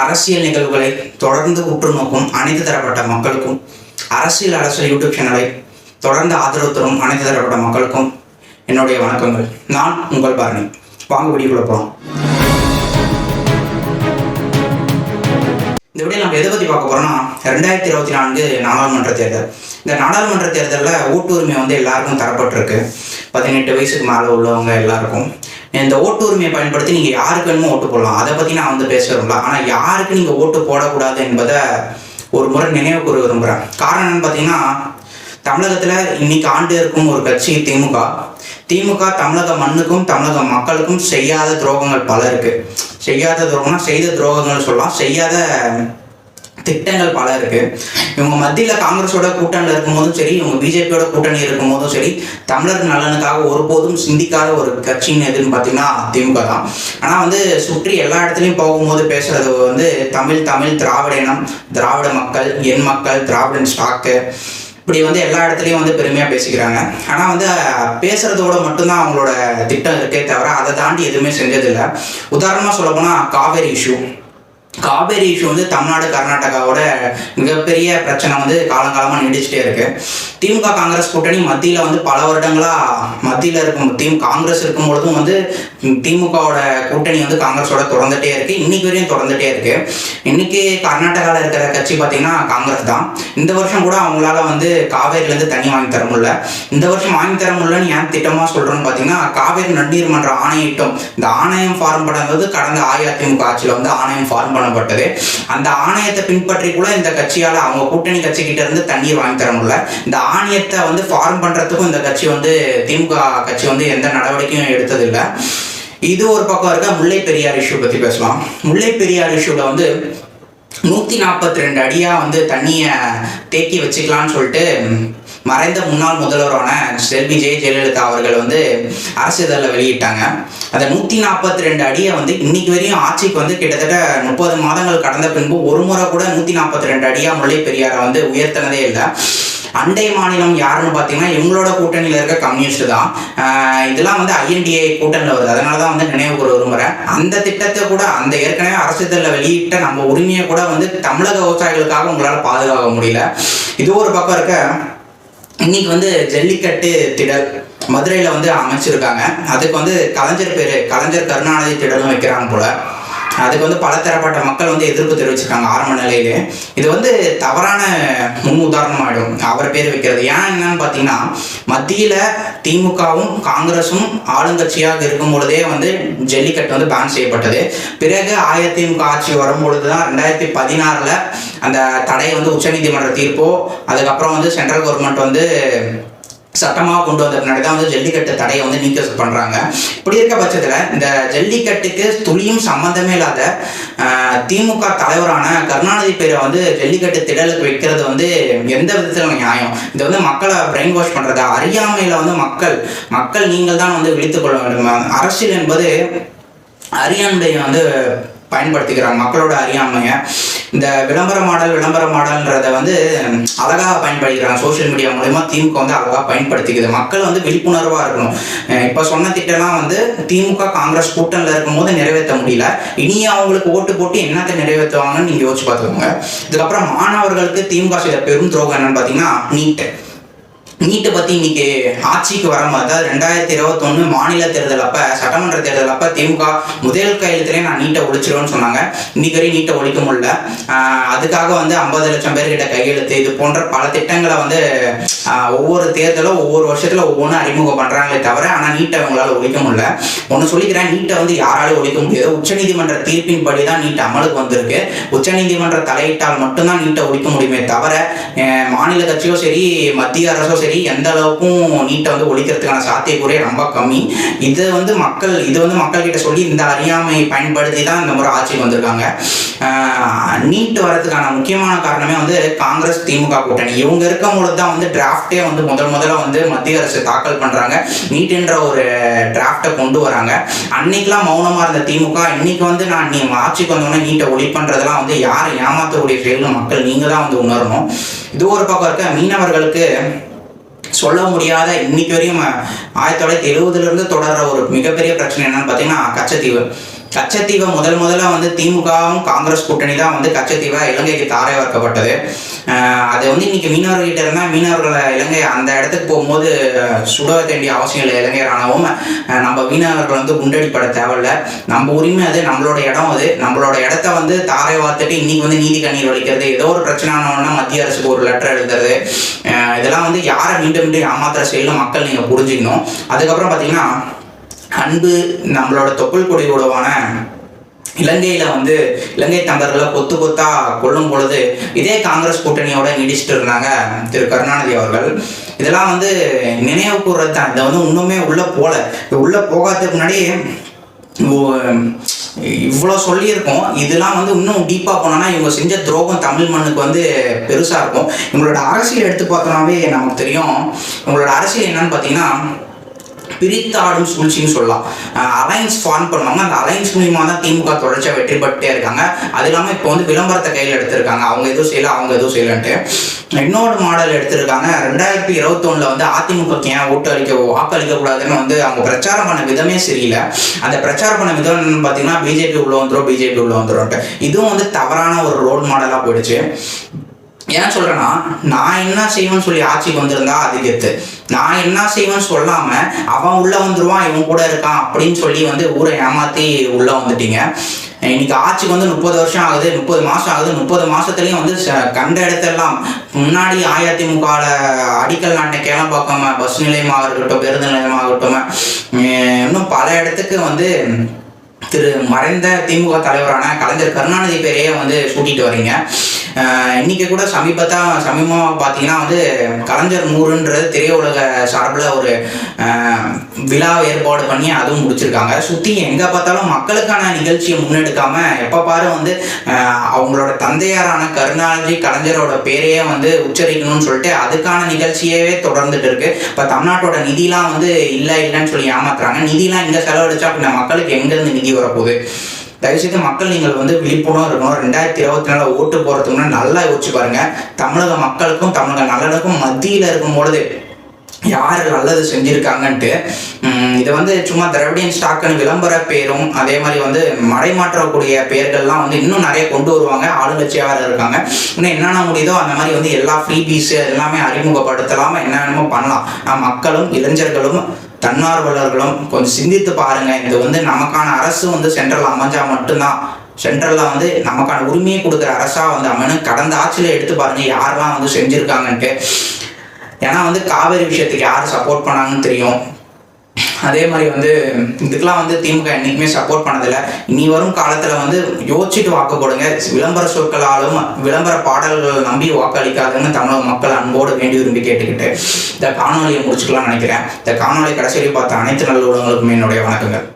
அரசியல் நிகழ்வுகளை தொடர்ந்து உற்று நோக்கும் அனைத்து தரப்பட்ட மக்களுக்கும் அரசியல் அரசியல் யூடியூப் சேனலை தொடர்ந்து ஆதரவு தரும் அனைத்து தரப்பட்ட மக்களுக்கும் என்னுடைய வணக்கங்கள். நான் உங்கள் பரணி. வாங்க வீடியோக்குள்ள போகலாம் இந்த வீடியோ நம்ம எதை பற்றி பார்க்க போகிறோம்னா ரெண்டாயிரத்தி இருபத்தி நான்கு நாடாளுமன்ற தேர்தல். இந்த நாடாளுமன்ற தேர்தலில் ஓட்டு உரிமை வந்து எல்லாருக்கும் தரப்பட்டிருக்கு. பதினெட்டு வயசுக்கு மேலே உள்ளவங்க எல்லாருக்கும். இந்த ஓட்டு உரிமையை பயன்படுத்தி நீங்கள் யாருக்கு வேணுமோ ஓட்டு போடலாம். அதை பற்றி நான் வந்து பேசுகிறோம்ல ஆனால் யாருக்கு நீங்கள் ஓட்டு போடக்கூடாது என்பதை ஒரு முறை நினைவு கூற விரும்புகிறேன் காரணம் என்னன்னு பார்த்தீங்கன்னா தமிழகத்தில் இன்னைக்கு ஆண்டு இருக்கும் ஒரு கட்சி திமுக. திமுக தமிழக மண்ணுக்கும் தமிழக மக்களுக்கும் செய்யாத துரோகங்கள் பல இருக்குது செய்யாத துரோகம்னா செய்த துரோகங்கள் சொல்லலாம். செய்யாத திட்டங்கள் பல இருக்கு. இவங்க மத்தியில காங்கிரஸோட கூட்டணியில் இருக்கும்போதும் சரி இவங்க பிஜேபியோட கூட்டணி இருக்கும்போதும் சரி தமிழர் நலனுக்காக ஒருபோதும் சிந்திக்காத ஒரு கட்சின்னு எதுன்னு பார்த்தீங்கன்னா திமுக தான். ஆனால் வந்து சுற்றி எல்லா இடத்துலையும் போகும்போது பேசுறது வந்து தமிழ் தமிழ் திராவிட இனம் திராவிட மக்கள் என் மக்கள் திராவிடன் ஸ்டாக்கு இப்படி வந்து எல்லா இடத்துலையும் வந்து பெருமையாக பேசிக்கிறாங்க. ஆனால் வந்து பேசுறதோட மட்டும்தான் அவங்களோட திட்டம் இருக்கே தவிர அதை தாண்டி எதுவுமே செஞ்சதில்லை. உதாரணமாக சொல்ல போனால் காவேரி இஷ்யூ காவேரி இஷ்யூ வந்து தமிழ்நாடு கர்நாடகாவோட மிகப்பெரிய பிரச்சனை வந்து காலங்காலமாக நீடிச்சுட்டே இருக்கு. திமுக காங்கிரஸ் கூட்டணி மத்தியில் வந்து பல வருடங்களாக மத்தியில் இருக்கும் திமுக காங்கிரஸ் இருக்கும் பொழுதும் வந்து திமுகவோட கூட்டணி வந்து காங்கிரஸோட தொடர்ந்துட்டே இருக்கு. இன்னைக்கு வரையும் தொடர்ந்துட்டே இருக்கு. இன்னைக்கு கர்நாடகாவில் இருக்கிற கட்சி பார்த்தீங்கன்னா காங்கிரஸ் தான். இந்த வருஷம் கூட அவங்களால வந்து காவேரியிலேருந்து தண்ணி வாங்கி தர முடியல. இந்த வருஷம் வாங்கி தர முடியலன்னு ஏன் திட்டமாக சொல்கிறோன்னு பார்த்தீங்கன்னா காவேரி நன்னீர் மன்ற ஆணையிட்டம் இந்த ஆணையம் ஃபார்ம் பண்ணது கடந்த அஇஅதிமுக ஆட்சியில் வந்து ஆணையம் ஃபார்ம் காணப்பட்டது. அந்த ஆணையத்தை பின்பற்றி கூட இந்த கட்சியால் அவங்க கூட்டணி கட்சி கிட்ட இருந்து தண்ணீர் வாங்கி தர முடியல. இந்த ஆணையத்தை வந்து ஃபார்ம் பண்ணுறதுக்கும் இந்த கட்சி வந்து திமுக கட்சி வந்து எந்த நடவடிக்கையும் எடுத்ததில்லை. இது ஒரு பக்கம் இருக்க முல்லை பெரியார் இஷ்யூ பற்றி பேசலாம். முல்லை பெரியார் இஷ்யூவில் வந்து நூற்றி நாற்பத்தி ரெண்டு அடியாக வந்து தண்ணியை தேக்கி வச்சுக்கலாம்னு சொல்லிட்டு மறைந்த முன்னாள் முதல்வரான செல்வி ஜெய ஜெயலலிதா அவர்கள் வந்து அரசிதழில் வெளியிட்டாங்க. அந்த நூற்றி நாற்பத்தி ரெண்டு அடியை வந்து இன்னைக்கு வரையும் ஆட்சிக்கு வந்து கிட்டத்தட்ட முப்பது மாதங்கள் கடந்த பின்பு ஒரு முறை கூட நூற்றி நாற்பத்தி ரெண்டு அடியாக முல்லை பெரியாரை வந்து உயர்த்தினதே இல்லை. அண்டை மாநிலம் யாருன்னு பார்த்தீங்கன்னா இவங்களோட கூட்டணியில் இருக்க கம்யூனிஸ்ட் தான். இதெல்லாம் வந்து ஐஎன்டிஏ கூட்டணியில் வருது. அதனால தான் வந்து நினைவு கூற விரும்புகிறேன் அந்த திட்டத்தை கூட அந்த ஏற்கனவே அரசிதழில் வெளியிட்ட நம்ம உரிமையை கூட வந்து தமிழக விவசாயிகளுக்காக உங்களால் பாதுகாக்க முடியல. இது ஒரு பக்கம் இருக்க இன்னைக்கு வந்து ஜல்லிக்கட்டு திடல் மதுரையில் வந்து அமைச்சிருக்காங்க. அதுக்கு வந்து கலைஞர் பேர் கலைஞர் கருணாநிதி திடலும் வைக்கிறாங்க போல. அதுக்கு வந்து பல தரப்பட்ட மக்கள் வந்து எதிர்ப்பு தெரிவிச்சிருக்காங்க ஆரம்ப நிலையிலே. இது வந்து தவறான முன் உதாரணமாயிடும் அவர் பேர் வைக்கிறது. ஏன் என்னன்னு பார்த்தீங்கன்னா மத்தியில் திமுகவும் காங்கிரஸும் ஆளுங்கட்சியாக இருக்கும் பொழுதே வந்து ஜல்லிக்கட்டு வந்து பேன் செய்யப்பட்டது. பிறகு அஇஅதிமுக ஆட்சி வரும்பொழுது தான் ரெண்டாயிரத்தி பதினாறில் அந்த தடையை வந்து உச்சநீதிமன்ற தீர்ப்போ அதுக்கப்புறம் வந்து சென்ட்ரல் கவர்மெண்ட் வந்து சட்டமாக கொண்டு வந்த பின்னாடி தான் வந்து ஜல்லிக்கட்டு தடையை வந்து நீக்க பண்ணுறாங்க இப்படி இருக்க பட்சத்தில் இந்த ஜல்லிக்கட்டுக்கு துளியும் சம்மந்தமே இல்லாத திமுக தலைவரான கருணாநிதி பேரை வந்து ஜல்லிக்கட்டு திடலுக்கு வைக்கிறது வந்து எந்த விதத்தில் நியாயம்? இது வந்து மக்களை பிரெயின் வாஷ் பண்ணுறதா அறியாமையில் வந்து மக்கள் மக்கள் நீங்கள் தான் வந்து விழித்துக்கொள்ள வேண்டும். அரசியல் என்பது அறியாமையை வந்து பயன்படுத்திக்கிறாங்க மக்களோட அறியாமையை இந்த விளம்பர மாடல் விளம்பர மாடல்ன்றத வந்து அழகாக பயன்படுத்திக்கிறாங்க. சோஷியல் மீடியா மூலயமா திமுக வந்து அழகாக பயன்படுத்திக்குது. மக்கள் வந்து விழிப்புணர்வாக இருக்கணும். இப்போ சொன்ன திட்டம்லாம் வந்து திமுக காங்கிரஸ் கூட்டணியில் இருக்கும்போது நிறைவேற்ற முடியல. இனி அவங்களுக்கு ஓட்டு போட்டு என்னத்தை நிறைவேற்றுவாங்கன்னு நீங்கள் யோசிச்சு பார்த்துக்கோங்க. இதுக்கப்புறம் மாணவர்களுக்கு திமுக செய்த பெரும் துரோகம் என்னன்னு பார்த்தீங்கன்னா நீட்டு நீட்டை பற்றி இன்னைக்கு ஆட்சிக்கு வரும்போது அதாவது ரெண்டாயிரத்தி இருபத்தொன்று மாநில தேர்தல் அப்போ சட்டமன்ற தேர்தல் அப்போ திமுக முதல் கையெழுத்துலேயே நான் நீட்டை ஒழிச்சிருவேன்னு சொன்னாங்க. இன்னைக்கு வரையும் நீட்டை ஒழிக்க முடியல. அதுக்காக வந்து ஐம்பது லட்சம் பேர்கிட்ட கையெழுத்து இது போன்ற பல திட்டங்களை வந்து ஒவ்வொரு தேர்தலும் ஒவ்வொரு வருஷத்தில் ஒவ்வொன்றும் அறிமுகம் பண்ணுறாங்களே தவிர ஆனால் நீட்டை அவங்களால ஒழிக்க முடியல. ஒன்று சொல்லிக்கிறேன் நீட்டை வந்து யாராலும் ஒழிக்க முடியாது. உச்சநீதிமன்ற தீர்ப்பின்படி தான் நீட் அமலுக்கு வந்திருக்கு. உச்சநீதிமன்ற தலையிட்டால் மட்டும்தான் நீட்டை ஒழிக்க முடியுமே தவிர மாநில கட்சியோ சரி மத்திய அரசோ சரி எந்த அளவுக்கும் நீட்டை வந்து ஒழிக்கிறதுக்கான சாத்தியக்கூறே ரொம்ப கம்மி. இது வந்து மக்கள் இது வந்து மக்கள் கிட்ட சொல்லி இந்த அறியாமை பயன்படுத்தி தான் இந்த முறை ஆட்சிக்கு வந்திருக்காங்க. நீட் வரதுக்கான முக்கியமான காரணமே வந்து காங்கிரஸ் திமுக கூட்டணி. இவங்க இருக்கும் பொழுது தான் வந்து டிராஃப்டே வந்து முதல் முதல்ல வந்து மத்திய அரசு தாக்கல் பண்ணுறாங்க நீட்டுன்ற ஒரு டிராஃப்டை கொண்டு வராங்க. அன்னைக்கெல்லாம் மௌனமாக இருந்த திமுக இன்னைக்கு வந்து நான் நீ ஆட்சிக்கு வந்தோடனே நீட்டை ஒழிப்பன்றதெல்லாம் வந்து யாரை ஏமாற்றக்கூடிய செயல்னு மக்கள் நீங்கள் தான் வந்து உணரணும். இது ஒரு பக்கம் இருக்க மீனவர்களுக்கு சொல்ல முடியாத இன்னைக்கு வரையும் ஆயிரத்தி தொள்ளாயிரத்தி எழுபதுலேருந்து தொடர்ற ஒரு மிகப்பெரிய பிரச்சனை என்னன்னு பார்த்தீங்கன்னா கச்சத்தீவு. கச்சத்தீவை முதல் முதல்ல வந்து திமுகவும் காங்கிரஸ் கூட்டணி தான் வந்து கச்சத்தீவை இலங்கைக்கு தாரை வார்க்கப்பட்டது அது வந்து இன்னைக்கு மீனவர்கிட்ட இருந்தால் மீனவர்களை இலங்கை அந்த இடத்துக்கு போகும்போது சுட வேண்டிய அவசியம் இல்லை. இலங்கை ராணுவம் நம்ம மீனவர்கள் வந்து குண்டடிப்பட தேவையில்ல. நம்ம உரிமை அது நம்மளோட இடம் அது. நம்மளோட இடத்த வந்து தாரை வார்த்துட்டு இன்னைக்கு வந்து நீதி கண்ணீர் வலிக்கிறது. ஏதோ ஒரு பிரச்சனை ஆனோன்னா மத்திய அரசுக்கு ஒரு லெட்டர் எழுதுறது. இதெல்லாம் வந்து யாரை மீண்டும் மீண்டும் ஏமாத்துற செயலும் மக்கள் நீங்கள் புரிஞ்சுக்கணும். அதுக்கப்புறம் பார்த்தீங்கன்னா அன்பு நம்மளோட தொப்புள் கொடி உடவான இலங்கையில வந்து இலங்கை தமிழர்களை கொத்து கொத்தா கொல்லும் பொழுது இதே காங்கிரஸ் கூட்டணியோட நீடிச்சிட்டு இருந்தாங்க திரு கருணாநிதி அவர்கள். இதெல்லாம் வந்து நினைவு கூறுறது தான். இதை வந்து இன்னுமே உள்ள போல. உள்ளே உள்ள போகாததுக்கு முன்னாடி இவ்வளோ சொல்லியிருக்கோம். இதெல்லாம் வந்து இன்னும் டீப்பாக போனோம்னா இவங்க செஞ்ச துரோகம் தமிழ் மண்ணுக்கு வந்து பெருசாக இருக்கும். இவங்களோட அரசியல் எடுத்து பார்த்தோம்னாவே நமக்கு தெரியும். இவங்களோட அரசியல் என்னன்னு பார்த்தீங்கன்னா பிரித்தாடும் சூழ்ச்சின்னு சொல்லலாம். அலைன்ஸ் ஃபார்ம் பண்ணுவாங்க அந்த அலைன்ஸ் மூலியமாக தான் திமுக தொடர்ச்சியாக வெற்றி பெற்றே இருக்காங்க. அது இல்லாமல் இப்போ வந்து விளம்பரத்தை கையில் எடுத்திருக்காங்க. அவங்க எதுவும் செய்யல அவங்க எதுவும் செய்யலன்ட்டு. இன்னொரு மாடல் எடுத்திருக்காங்க. ரெண்டாயிரத்தி இருபத்தொன்னில் வந்து அதிமுக ஏன் ஓட்டு அளிக்க வாக்களிக்க கூடாதுன்னு வந்து அவங்க பிரச்சாரம் பண்ண விதமே சரியில்லை. அந்த பிரச்சாரம் பண்ண விதம் பார்த்தீங்கன்னா பிஜேபி உள்ள வந்துடும் பிஜேபி உள்ள வந்துடும் இதுவும் வந்து தவறான ஒரு ரோல் மாடலாக போயிடுச்சு. ஏன் சொல்றேன்னா நான் என்ன செய்வேன்னு சொல்லி ஆட்சிக்கு வந்திருந்தா அது கெத்து. நான் என்ன செய்வேன்னு சொல்லாம அவன் உள்ள வந்துருவான் இவன் கூட இருக்கான் அப்படின்னு சொல்லி வந்து ஊரை ஏமாத்தி உள்ள வந்துட்டீங்க. இன்னைக்கு ஆட்சிக்கு வந்து முப்பது வருஷம் ஆகுது முப்பது மாசம் ஆகுது முப்பது மாசத்துலயும் வந்து ச- கண்ட இடத்தெல்லாம் முன்னாடி அதிமுக அடிக்கல் நாட்டை பார்க்காம பஸ் நிலையமாக இருக்கட்டும் பேருந்து நிலையமாகட்டும் உம், இன்னும் பல இடத்துக்கு வந்து திரு மறைந்த திமுக தலைவரான கலைஞர் கருணாநிதி பேரையே வந்து சூட்டிட்டு வர்றீங்க. இன்னைக்கு கூட சமீபத்தா சமீபமாக பார்த்தீங்கன்னா வந்து கலைஞர் நூறுன்றது திரையுலக சார்பில் ஒரு விழா ஏற்பாடு பண்ணி அதுவும் முடிச்சிருக்காங்க. சுற்றி எங்கே பார்த்தாலும் மக்களுக்கான நிகழ்ச்சியை முன்னெடுக்காம எப்போ பாரு வந்து அவங்களோட தந்தையாரான கருணாநிதி கலைஞரோட பேரையே வந்து உச்சரிக்கணும்னு சொல்லிட்டு அதுக்கான நிகழ்ச்சியவே தொடர்ந்துட்டு இருக்கு. இப்போ தமிழ்நாட்டோட நிதிலாம் வந்து இல்லை இல்லைன்னு சொல்லி ஏமாத்துறாங்க. நிதிலாம் இங்கே செலவழிச்சா அப்படின்னா மக்களுக்கு எங்கேருந்து நிதி வரப்போகுது. தயவுசெய்து மக்கள் நீங்கள் வந்து விழிப்புணர்வு இருக்கணும். ரெண்டாயிரத்தி இருபத்தி நாலு ஓட்டு போகிறதுக்கு முன்னாடி நல்லா யோசிச்சு பாருங்க. தமிழக மக்களுக்கும் தமிழக நலனுக்கும் மத்தியில் இருக்கும் பொழுது யார் நல்லது செஞ்சுருக்காங்கன்ட்டு இதை வந்து சும்மா திராவிடியன் ஸ்டாக்குன்னு விளம்பர பேரும் அதே மாதிரி வந்து மடைமாற்றக்கூடிய பெயர்கள்லாம் வந்து இன்னும் நிறைய கொண்டு வருவாங்க. ஆளுங்கட்சியாக இருக்காங்க. இன்னும் என்னென்ன முடியுதோ அந்த மாதிரி வந்து எல்லா ஃப்ரீ பீஸு எல்லாமே அறிமுகப்படுத்தலாமல் என்ன வேணுமோ பண்ணலாம் மக்களும் இளைஞர்களும் தன்னார்வலர்களும் கொஞ்சம் சிந்தித்து பாருங்க. இது வந்து நமக்கான அரசு வந்து சென்ட்ரல் அமைஞ்சா மட்டும்தான். சென்ட்ரல்ல வந்து நமக்கான உரிமையை கொடுக்குற அரசா வந்து அமையணும். கடந்த ஆட்சியில எடுத்து பாருங்க யாரெல்லாம் வந்து செஞ்சிருக்காங்கன்ட்டு. ஏன்னா வந்து காவேரி விஷயத்துக்கு யார் சப்போர்ட் பண்ணாங்கன்னு தெரியும். அதே மாதிரி வந்து இதுக்கெல்லாம் வந்து திமுக என்றைக்குமே சப்போர்ட் பண்ணதில்லை. இனி வரும் காலத்தில் வந்து யோசிச்சுட்டு வாக்கு போடுங்க. விளம்பர சொற்களாலும் விளம்பர பாடல்கள் நம்பி வாக்களிக்காதுன்னு தமிழக மக்கள் அன்போடு வேண்டி விரும்பி கேட்டுக்கிட்டு இந்த காணொலியை முடிச்சுக்கலாம்னு நினைக்கிறேன். இந்த காணொலி கடைசியில் பார்த்த அனைத்து நல்ல ஊடகங்களுக்குமே என்னுடைய வணக்கங்கள்.